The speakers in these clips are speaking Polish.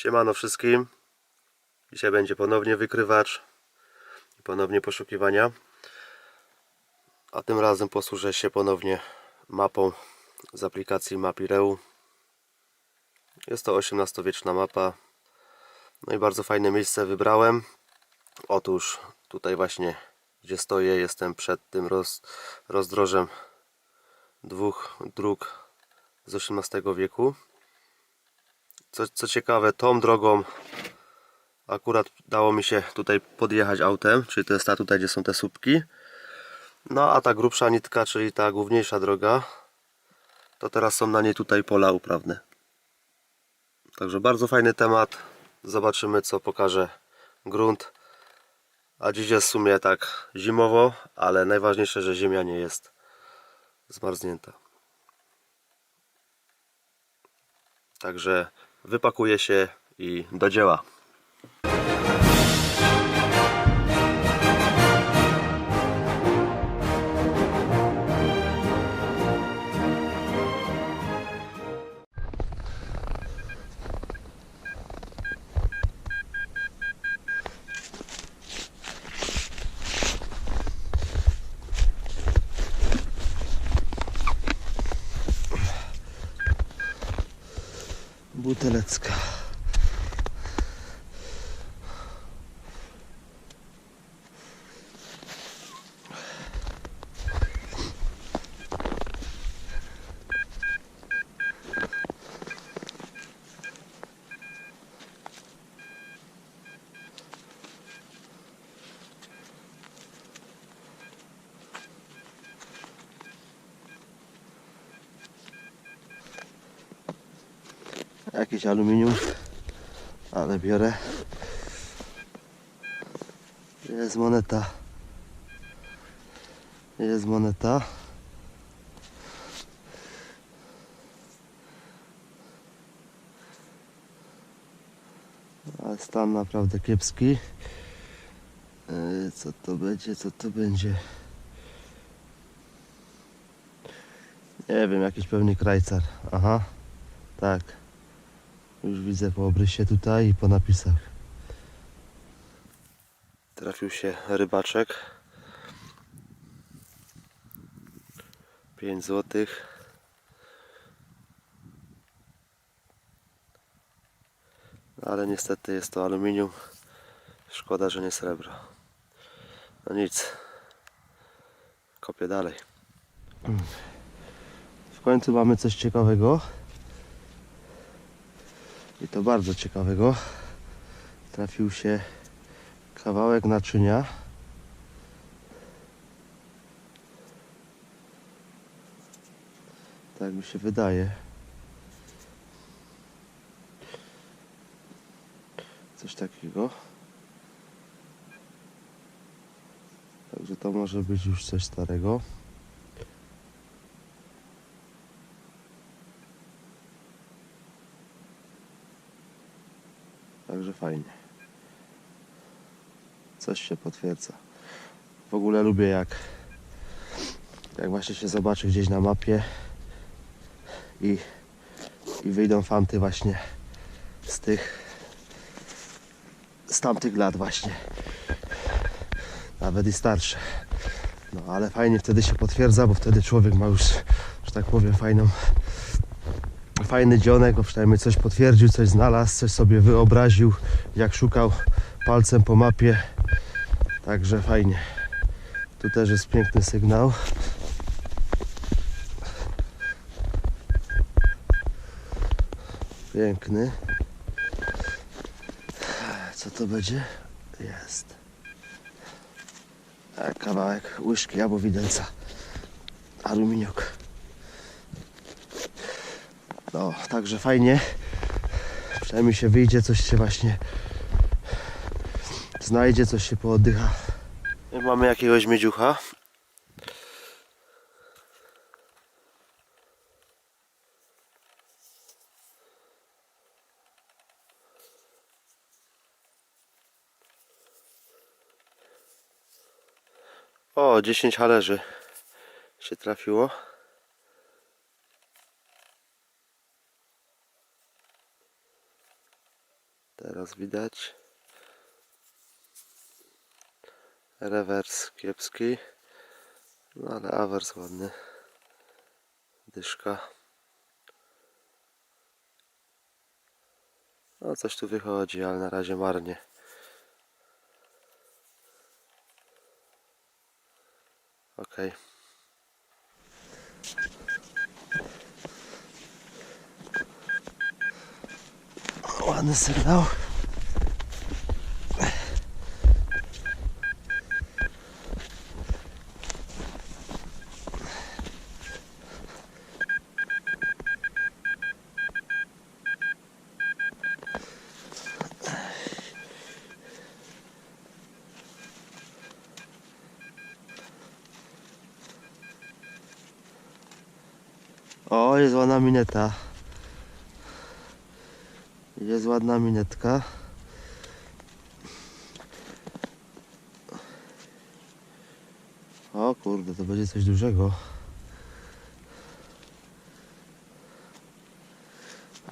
Siemano wszystkim. Dzisiaj będzie ponownie wykrywacz i ponownie poszukiwania. A tym razem posłużę się ponownie mapą z aplikacji Mapireu. Jest to XVIII-wieczna mapa. No i bardzo fajne miejsce wybrałem. Otóż tutaj właśnie gdzie stoję jestem przed tym roz, rozdrożem dwóch dróg z XVIII wieku. Co, co ciekawe, tą drogą akurat dało mi się tutaj podjechać autem, czyli to jest ta tutaj, gdzie są te słupki. No a ta grubsza nitka, czyli ta główniejsza droga, to teraz są na niej tutaj pola uprawne. Także bardzo fajny temat. Zobaczymy, co pokaże grunt. A dziś jest w sumie tak zimowo, ale najważniejsze, że ziemia nie jest zmarznięta. Także wypakuję się i do dzieła. Telecka. Jakieś aluminium, ale biorę. Jest moneta. Jest moneta. Ale stan naprawdę kiepski. Yy, Co to będzie, co to będzie? Nie wiem, jakiś pewnie krajcar. Aha, tak. Już widzę po obrysie tutaj i po napisach. Trafił się rybaczek. 5 złotych. Ale niestety jest to aluminium. Szkoda, że nie srebro. No nic. Kopię dalej. W końcu mamy coś ciekawego. I to bardzo ciekawego. Trafił się kawałek naczynia. Tak mi się wydaje. Coś takiego. Także to może być już coś starego. Także fajnie. Coś się potwierdza. W ogóle lubię jak jak właśnie się zobaczy gdzieś na mapie i, i wyjdą fanty właśnie z tych z tamtych lat właśnie. Nawet i starsze. No ale fajnie wtedy się potwierdza, bo wtedy człowiek ma już, że tak powiem, fajną fajny dzionek, bo przynajmniej coś potwierdził, coś znalazł, coś sobie wyobraził, jak szukał palcem po mapie. Także fajnie. Tu też jest piękny sygnał. Piękny. Co to będzie? Jest. A, Kawałek łyżki albo widelca. Aluminiok. No, także fajnie. Przynajmniej się wyjdzie, coś się właśnie znajdzie, coś się pooddycha. Mamy jakiegoś miedziucha. O, 10 halerzy się trafiło. Teraz widać. Rewers kiepski. No ale awers ładny. Dyszka. No coś tu wychodzi, ale na razie marnie. Okej. Ładny sygnał. O, jest ładna mineta. Jest ładna minetka. O kurde, to będzie coś dużego.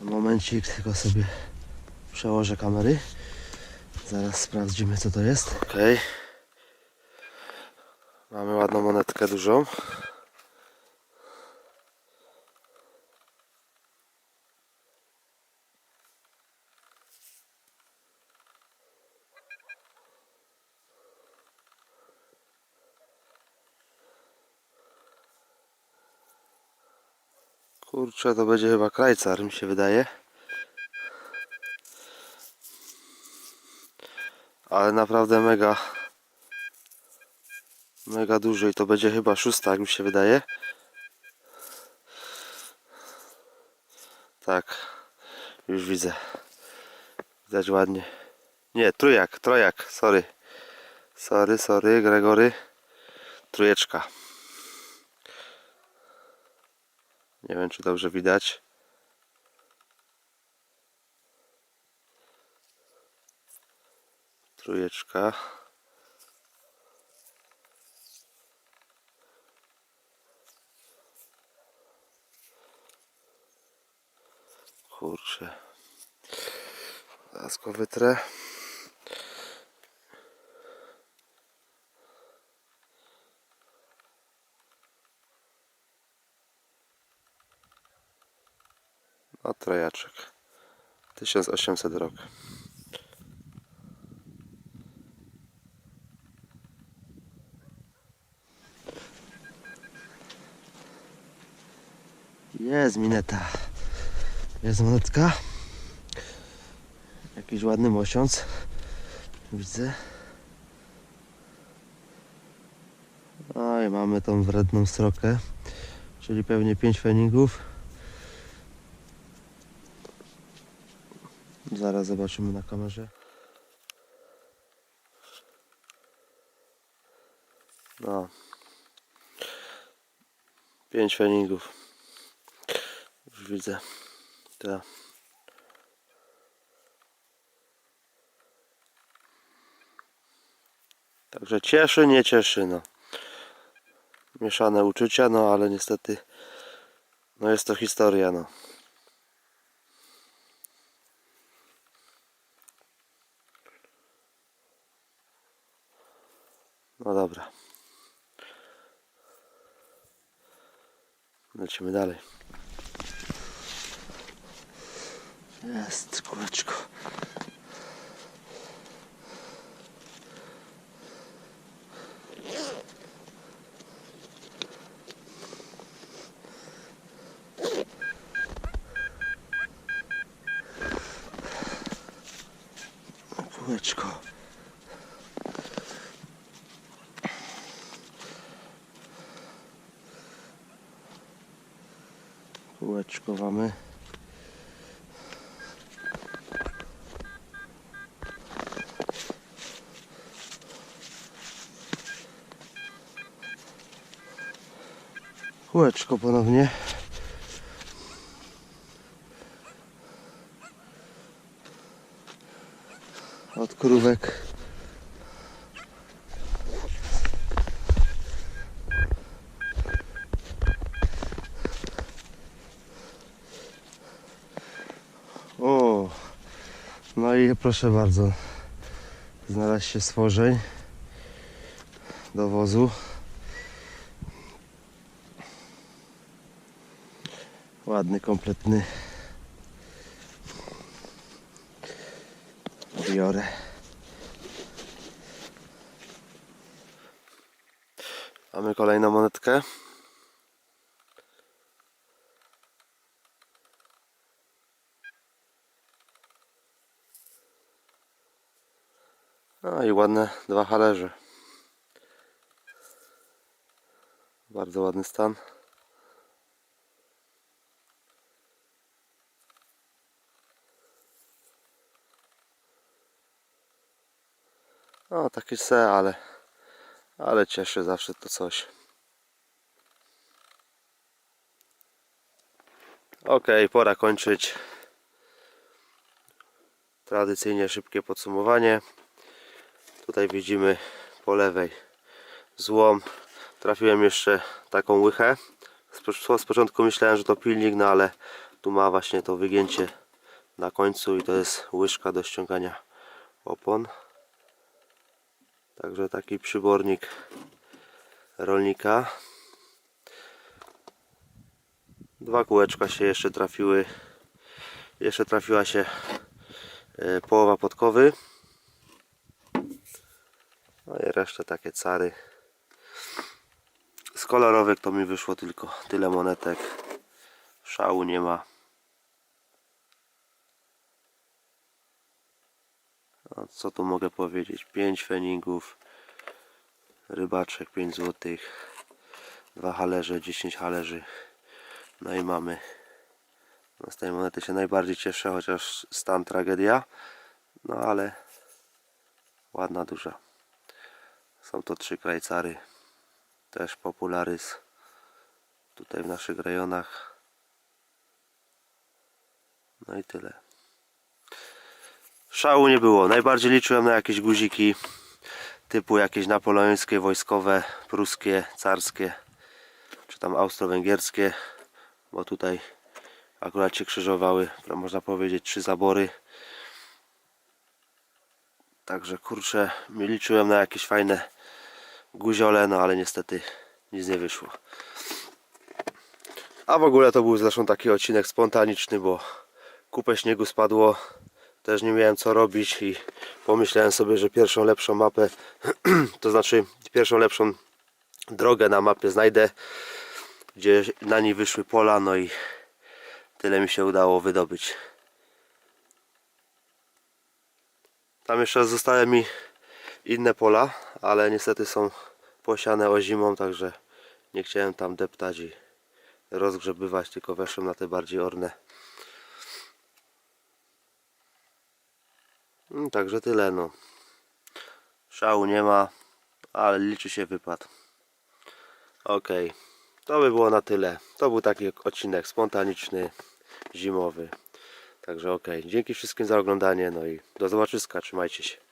Momencik, tylko sobie przełożę kamery. Zaraz sprawdzimy co to jest. Okej. Mamy ładną monetkę dużą. Kurczę, to będzie chyba krajcar, mi się wydaje. Ale naprawdę mega mega duży i to będzie chyba szósta, jak mi się wydaje. Tak, już widzę. Widać ładnie. Nie, trójak, trojak, sorry. Sorry, sorry, Gregory. Trójeczka. Nie wiem, czy dobrze widać. Trójeczka. Kurczę. Zaraz go wytrę. No trojaczek. 1800 rok. Jest mineta. Jest monetka. Jakiś ładny mosiąc. Widzę. No i mamy tą wredną strokę. Czyli pewnie 5 feningów. Zaraz zobaczymy na kamerze. No. 5 feningów. Już widzę. Tak. Także cieszy, nie cieszy, no. Mieszane uczucia, no ale niestety no jest to historia, no. No dobra. Lecimy dalej. Jest kółeczko. Kółeczko. Kółeczko mamy. Kółeczko ponownie. Od krówek. O, No i proszę bardzo, znalazł się stworzeń do wozu. Ładny, kompletny. Biorę. Mamy kolejną monetkę. No i ładne dwa halerze. Bardzo ładny stan. No takie se, ale ale cieszy zawsze to coś. Ok, pora kończyć. Tradycyjnie szybkie podsumowanie. Tutaj widzimy po lewej złom. Trafiłem jeszcze taką łychę. Z po- Z początku myślałem, że to pilnik, no ale tu ma właśnie to wygięcie na końcu i to jest łyżka do ściągania opon. Także taki przybornik rolnika. Dwa kółeczka się jeszcze trafiły. Jeszcze trafiła się e, połowa podkowy. No i resztę takie cary. Z kolorowych to mi wyszło tylko tyle monetek. Szału nie ma. No, co tu mogę powiedzieć? 5 feningów, rybaczek 5 złotych, dwa halerze, 10 halerzy. No i mamy. No z tej monety się najbardziej cieszę, chociaż stan tragedia. No ale ładna, duża. Są to trzy krajcary. Też popularys. Tutaj w naszych rejonach. No i tyle. Szału nie było. Najbardziej liczyłem na jakieś guziki typu jakieś napoleońskie, wojskowe, pruskie, carskie czy tam austro-węgierskie, bo tutaj akurat się krzyżowały, można powiedzieć, trzy zabory. Także kurczę, liczyłem na jakieś fajne guziole, no ale niestety nic nie wyszło. A w ogóle to był zresztą taki odcinek spontaniczny, bo kupę śniegu spadło, też nie miałem co robić i pomyślałem sobie, że pierwszą lepszą mapę, to znaczy pierwszą lepszą drogę na mapie znajdę, gdzie na niej wyszły pola, no i tyle mi się udało wydobyć. Tam jeszcze zostały mi inne pola, ale niestety są posiane ozimą, także nie chciałem tam deptać i rozgrzebywać, tylko weszłem na te bardziej orne. No, także tyle no. Szału nie ma, ale liczy się wypad. Ok, to by było na tyle. To był taki odcinek spontaniczny, zimowy. Także ok, dzięki wszystkim za oglądanie, no i do zobaczyska, trzymajcie się.